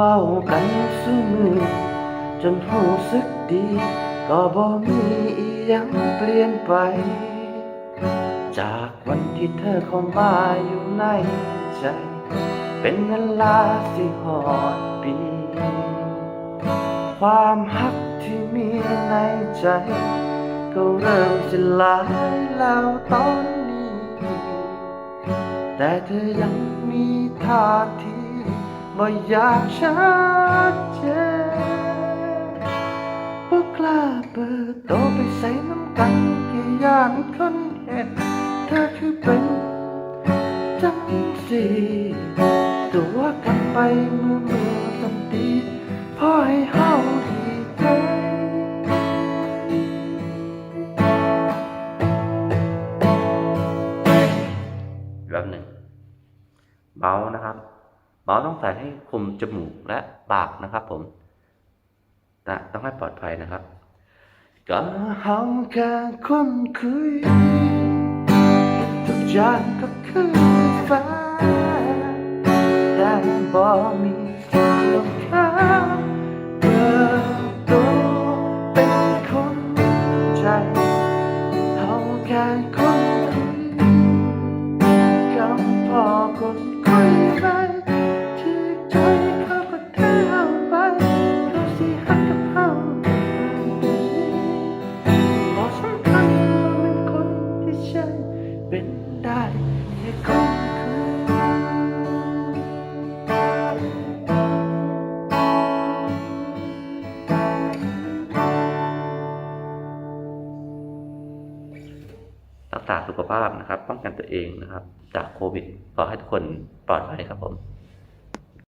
ว้ากันสู้มือจนรู้สึกดี ก็บ่มีอียังเปลี่ยนไป จากวันที่เธอเข้ามาอยู่ในใจ เป็นเวลาสิหอดปี ความหักที่มีในใจ ก็เริ่มสิลายแล้วตอนนี้ แต่เธอยังมีท่าที บ่อยากชัดเจนบ่กล้าเปิดโตไปใส่น้ำกันกี่ยานคนเห็นเธอคือเป็นจังสีตัวกันไปมือมือสันตีพอให้เฮาดีใจแบบหนึ่งเมานะครับ เมาส์ต้องใส่ให้คุมจมูกและปากนะครับผมนะต้องให้ปลอดภัยนะครับ ก็เฮาแค่คนคุยทุกอย่างก็คือฟ้าแต่บ่มีลมค้าเปิดตัวเป็นคนใจเฮาแค่คนคุ ได้แค่คนคุยรักษาสุขภาพนะครับ ป้องกันตัวเองนะครับ จากโควิด ขอให้ทุกคนปลอดภัยครับผม